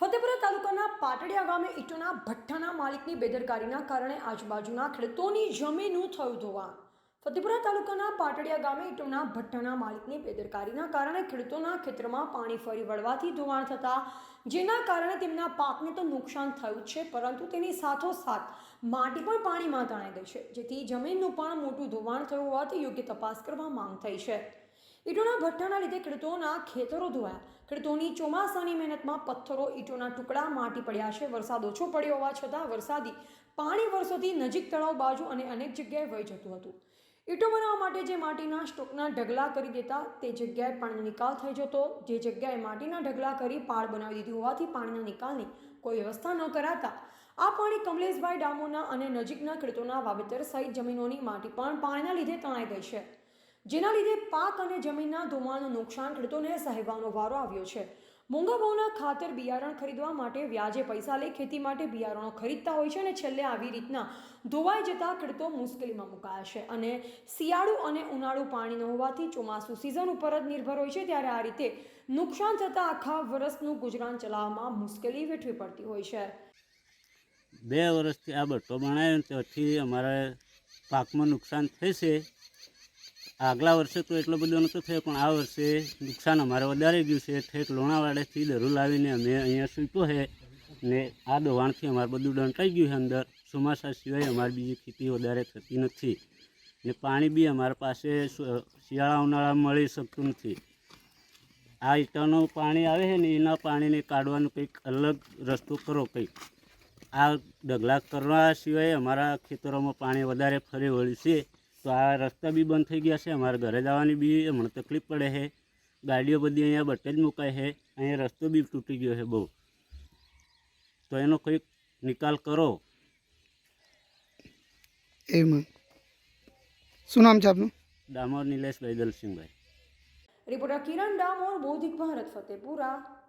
ફતેપુરા તાલુકાના પાટડિયા ગામે ઈટોના ભઠ્ઠાના માલિકની બેદરકારીના કારણે આજુબાજુના ખેડૂતોની જમીનનું થયું ધોવાણ. ફતેપુરા તાલુકાના પાટડિયા ગામે ઈટોના ભઠ્ઠાના માલિકની બેદરકારીના કારણે ખેડૂતોના ખેતરમાં પાણી ફરી વળવાથી ધોવાણ થતાં, જેના કારણે તેમના પાકને તો નુકસાન થયું છે, પરંતુ તેની સાથોસાથ માટી પણ પાણીમાં તણાઈ ગઈ છે, જેથી જમીનનું પણ મોટું ધોવાણ થયું હોવાથી યોગ્ય તપાસ કરવા માંગ થઈ છે. ઈંટોના ભઠ્ઠાના લીધે ખેડૂતોના ખેતરો ધોયા ખેડૂતોની ચોમાસાની મહેનતમાં પથ્થરો, ઈંટોના ટુકડા માટી પડ્યા છે. વરસાદ ઓછો પડ્યો હોવા છતાં વરસાદી પાણી વર્ષોથી નજીક તળાવ બાજુ અને અનેક જગ્યાએ વહી જતું હતું. ઈંટો બનાવવા માટે જે માટીના સ્ટોકના ઢગલા કરી દેતા, તે જગ્યાએ પાણીનો નિકાલ થઈ જતો. જે જગ્યાએ માટીના ઢગલા કરી પાળ બનાવી દીધી હોવાથી પાણીના નિકાલની કોઈ વ્યવસ્થા ન કરાતા. આ પાણી કમલેશભાઈ ડામોના અને નજીકના ખેડૂતોના વાવેતર સહિત જમીનોની માટી પણ પાણીના લીધે તણાઈ ગઈ છે. જેના લીધે પાક અને જમીનના ધોવાણનું નુકસાન ખેડૂતોને સહેવાનો વારો આવ્યો છે. મોંઘા ભાવના ખાતર બિયારણ ખરીદવા માટે વ્યાજે પૈસા લઈ ખેતી માટે બિયારણો ખરીદતા હોય છે અને છેલ્લે આવી રીતના ધોવાઈ જતા ખેડૂતો મુશ્કેલીમાં મુકાયા છે અને શિયાળુ અને ઉનાળુ પાણી ન હોવાથી ચોમાસું સિઝન ઉપર જ નિર્ભર હોય છે ત્યારે આ રીતે નુકસાન થતાં આખા વર્ષનું ગુજરાન ચલાવવામાં મુશ્કેલી વેઠવી પડતી હોય છે. બે વર્ષથી આ બટો બનાવ્યો ત્યાંથી અમારે પાકમાં નુકસાન થશે. આગલા વર્ષે તો એટલો બધો નહોતો થયો, પણ આ વર્ષે નુકસાન અમારે વધારે ગયું છે. ઠેક લોણાવાડેથી દરું લાવીને અમે અહીંયા સૂતો છે ને આ દોવાણથી અમારે બધું દંટાઈ ગયું છે અંદર. ચોમાસા સિવાય અમારે બીજી ખેતી વધારે થતી નથી. ને પાણી બી અમારા પાસે શિયાળા ઉનાળામાં મળી શકતું નથી. આ ઈંટાનું પાણી આવે છે ને એના પાણીને કાઢવાનું કંઈક અલગ રસ્તો કરો કંઈક. આ ડગલા કરવા સિવાય અમારા ખેતરોમાં પાણી વધારે ફરી વળ્યું છે. તો આ રસ્તા બી બંધ થઈ ગયા છે. અમારે ઘરે જવાની બી હમણાં તકલીફ પડે છે. ગાડીઓ બધી અહીંયા બટે જ મુકાય છે. અહીંયા રસ્તો બી તૂટી ગયો છે બહુ. તો એનો કંઈક નિકાલ કરો. એમાં. શું નામ છે આપનું? દામોર નિલેશભાઈ દલસિંહભાઈ. રિપોર્ટર કિરણ ડામોર બૌદ્ધિક ભારત ફતેપુરા.